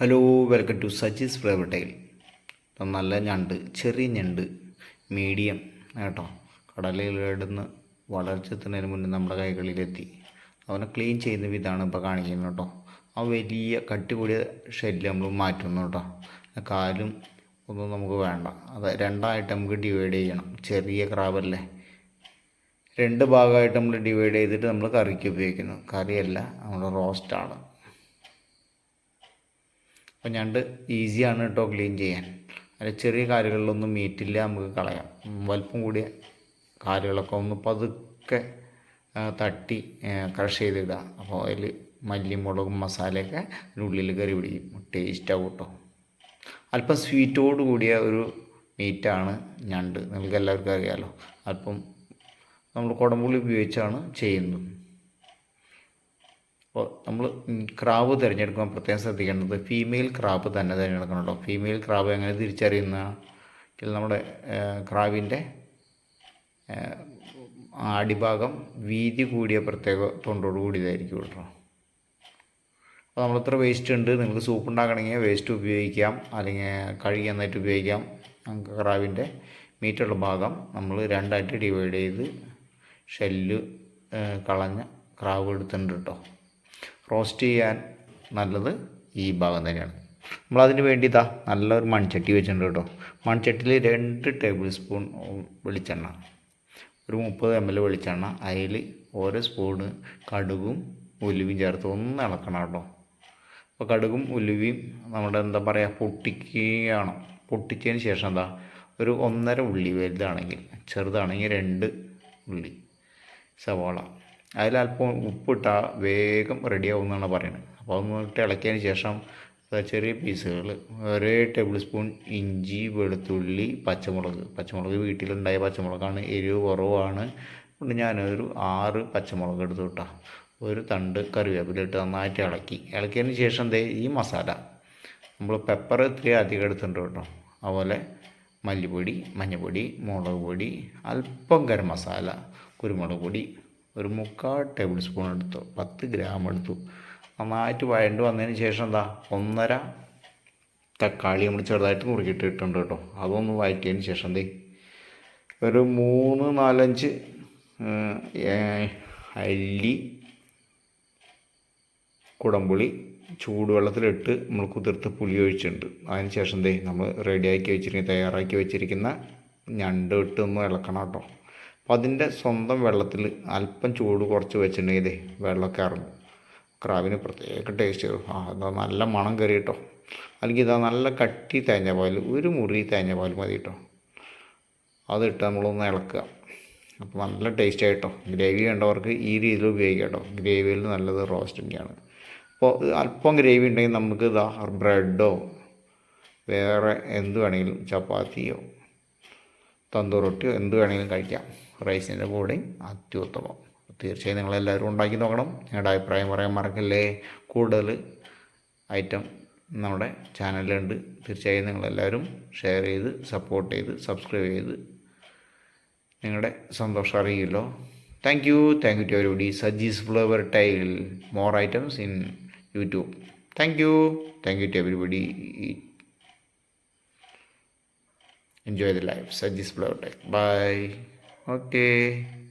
Hello welcome to Sajis flavour tile നല്ല ഞണ്ട് ചെറിയ ഞണ്ട് മീഡിയം കേട്ടോ. കടലിലിടുന്ന് വളർച്ചെത്തുന്നതിന് മുന്നേ നമ്മുടെ കൈകളിലെത്തി. അവനെ ക്ലീൻ ചെയ്യുന്ന വിധമാണ് ഇപ്പോൾ കാണിക്കുന്നത് കേട്ടോ. ആ വലിയ കട്ടി കൂടിയ ഷെല്ല് നമ്മൾ മാറ്റുന്നു കേട്ടോ. കാലും ഒന്നും നമുക്ക് വേണ്ട. അത് രണ്ടായിട്ട് നമുക്ക് ഡിവൈഡ് ചെയ്യണം. ചെറിയ ക്രാബല്ലേ രണ്ട് ഭാഗമായിട്ട് നമ്മൾ ഡിവൈഡ് ചെയ്തിട്ട് നമ്മൾ കറിക്ക് ഉപയോഗിക്കുന്നു. കറിയല്ല നമ്മുടെ റോസ്റ്റാണ് അപ്പോൾ ഞണ്ട് ഈസിയാണ് കേട്ടോ ക്ലീൻ ചെയ്യാൻ. അതിൽ ചെറിയ കാലുകളിലൊന്നും മീറ്റില്ല നമുക്ക് കളയാം. വലിപ്പം കൂടിയ കാലുകളൊക്കെ ഒന്ന് പതുക്കെ തട്ടി ക്രഷ് ചെയ്തിടുക. അപ്പോൾ അതിൽ മല്ലിയും മുളകും മസാലയൊക്കെ ഉള്ളിൽ കയറി പിടിക്കും. ടേസ്റ്റ് ആവും കേട്ടോ അല്പം സ്വീറ്റോട് കൂടിയ ഒരു മീറ്റാണ് ഞണ്ട്. നിങ്ങൾക്ക് എല്ലാവർക്കും അറിയാമല്ലോ അല്പം നമ്മൾ കുടമ്പുള്ളി ഉപയോഗിച്ചാണ് ചെയ്യുന്നത്. അപ്പോൾ നമ്മൾ ക്രാബ് തിരഞ്ഞെടുക്കുമ്പോൾ പ്രത്യേകം ശ്രദ്ധിക്കേണ്ടത് ഫീമെയിൽ ക്രാബ് തന്നെ തിരഞ്ഞെടുക്കണം ഫീമെയിൽ ക്രാബ് എങ്ങനെ തിരിച്ചറിയുന്ന? നമ്മുടെ ക്രാബിന്റെ അടിഭാഗം വീതി കൂടിയ പ്രത്യേക തൊണ്ടോട് കൂടിയതായിരിക്കും കേട്ടോ. അപ്പോൾ നമ്മൾ ഇത്ര വേസ്റ്റ് ഉണ്ട്. നിങ്ങൾക്ക് സൂപ്പ് ഉണ്ടാക്കണമെങ്കിൽ വേസ്റ്റ് ഉപയോഗിക്കാം. അല്ലെങ്കിൽ കഴുകി നന്നായിട്ട് ഉപയോഗിക്കാം. ക്രാബിന്റെ മീറ്റുള്ള ഭാഗം നമ്മൾ രണ്ടായിട്ട് ഡിവൈഡ് ചെയ്ത് ഷെല്ല് കളഞ്ഞ് ക്രാവ് എടുത്തിട്ടുണ്ട് കേട്ടോ. റോസ്റ്റ് ചെയ്യാൻ നല്ലത് ഈ ഭാഗം തന്നെയാണ്. നമ്മളതിന് വേണ്ടി ഇതാ നല്ലൊരു മൺചട്ടി വെച്ചിട്ടുണ്ട് കേട്ടോ. മൺചട്ടിയിൽ രണ്ട് ടേബിൾ സ്പൂൺ വെളിച്ചെണ്ണ ഒരു മുപ്പത് എം എൽ വെളിച്ചെണ്ണ അതിൽ ഓരോ സ്പൂണ് കടുകും ഉലുവയും ചേർത്ത് ഒന്ന് ഇളക്കണം കേട്ടോ. അപ്പോൾ കടുകും ഉലുവയും നമ്മുടെ എന്താ പറയുക പൊട്ടിക്കുകയാണ്. പൊട്ടിച്ചതിന് ശേഷം എന്താ ഒരു ഒന്നര ഉള്ളി വലുതാണെങ്കിൽ ചെറുതാണെങ്കിൽ രണ്ട് ഉള്ളി സവാള. അതിലല്പം ഉപ്പിട്ടാൽ വേഗം റെഡിയാവും എന്നാണ് പറയുന്നത് അപ്പോൾ അതൊന്ന് ഇളക്കിയതിന് ശേഷം ചെറിയ പീസുകൾ ഒരേ ടേബിൾ സ്പൂൺ ഇഞ്ചി വെളുത്തുള്ളി പച്ചമുളക്. പച്ചമുളക് വീട്ടിലുണ്ടായ പച്ചമുളകാണ്. എരിവ് കുറവാണ്. അതുകൊണ്ട് ഞാനൊരു ആറ് പച്ചമുളക് എടുത്തു വിട്ടാ ഒരു തണ്ട് കറിവേപ്പില ഇട്ട് നന്നായിട്ട് ഇളക്കി. ഇളക്കിയതിന് ശേഷം ദേ ഈ മസാല. നമ്മൾ പെപ്പർ ഇത്തിരി അധികം എടുത്തിട്ടുണ്ട് കേട്ടോ. അതുപോലെ മല്ലിപ്പൊടി മഞ്ഞൾപ്പൊടി മുളക് പൊടി അല്പം ഗരം മസാല കുരുമുളക് പൊടി ഒരു മുക്കാൽ ടേബിൾ സ്പൂൺ എടുത്തു പത്ത് ഗ്രാം എടുത്തു. നന്നായിട്ട് വഴണ്ട് വന്നതിന് ശേഷം എന്താ ഒന്നര തക്കാളി നമ്മൾ ചെറുതായിട്ട് മുറുക്കിയിട്ട് ഇട്ടുണ്ട് കേട്ടോ. അതൊന്ന് വഴറ്റിയതിന് ശേഷം എന്തേ ഒരു മൂന്ന് നാലഞ്ച് അല്ലി കുടംപുളി ചൂടുവെള്ളത്തിലിട്ട് നമ്മൾ കുതിർത്ത് പുളി ഒഴിച്ചിട്ടുണ്ട്. അതിന് ശേഷം എന്തേ നമ്മൾ റെഡിയാക്കി വെച്ചിരിക്കുന്ന തയ്യാറാക്കി വെച്ചിരിക്കുന്ന ഞണ്ട് ഇട്ട് ഒന്ന് ഇളക്കണം കേട്ടോ. അപ്പോൾ അതിന്റെ സ്വന്തം വെള്ളത്തിൽ അല്പം ചൂട് കുറച്ച് വെച്ചിട്ടുണ്ടെങ്കിൽ ഇതേ വെള്ളമൊക്കെ ഇറങ്ങും. ക്രാബിന് പ്രത്യേക ടേസ്റ്റ് ആ എന്താ നല്ല മണം കയറി കേട്ടോ. അല്ലെങ്കിൽ ഇതാ നല്ല കട്ടി തേഞ്ഞ പാൽ ഒരു മുറി തേഞ്ഞ പാൽ മതി കേട്ടോ. അതിട്ട് നമ്മളൊന്ന് ഇളക്കുക. അപ്പോൾ നല്ല ടേസ്റ്റ് ആയിട്ടോ ഗ്രേവി വേണ്ടവർക്ക് ഈ രീതിയിൽ ഉപയോഗിക്കാം കേട്ടോ. ഗ്രേവിയിൽ നല്ലത് റോസ്റ്റ് തന്നെയാണ് അപ്പോൾ അല്പം ഗ്രേവി ഉണ്ടെങ്കിൽ നമുക്ക് ഇതാ ബ്രെഡോ വേറെ എന്ത് വേണമെങ്കിലും ചപ്പാത്തിയോ തന്തൂർ റൊട്ടിയോ എന്ത് വേണമെങ്കിലും കഴിക്കാം. റൈസിന്റെ കൂടെ അത്യുത്തമം. തീർച്ചയായും നിങ്ങളെല്ലാവരും ഉണ്ടാക്കി നോക്കണം. നിങ്ങളുടെ അഭിപ്രായം പറയാൻ മറക്കല്ലേ. കൂടുതൽ ഐറ്റം നമ്മുടെ ചാനലിലുണ്ട്. തീർച്ചയായും നിങ്ങളെല്ലാവരും ഷെയർ ചെയ്ത് സപ്പോർട്ട് ചെയ്ത് സബ്സ്ക്രൈബ് ചെയ്ത് നിങ്ങളുടെ സന്തോഷം അറിയില്ലോ. Thank you thank you to everybody Sajis flavour tile more items in YouTube thank you thank you to everybody the life Sajis flavour tile tech Oke. Okay.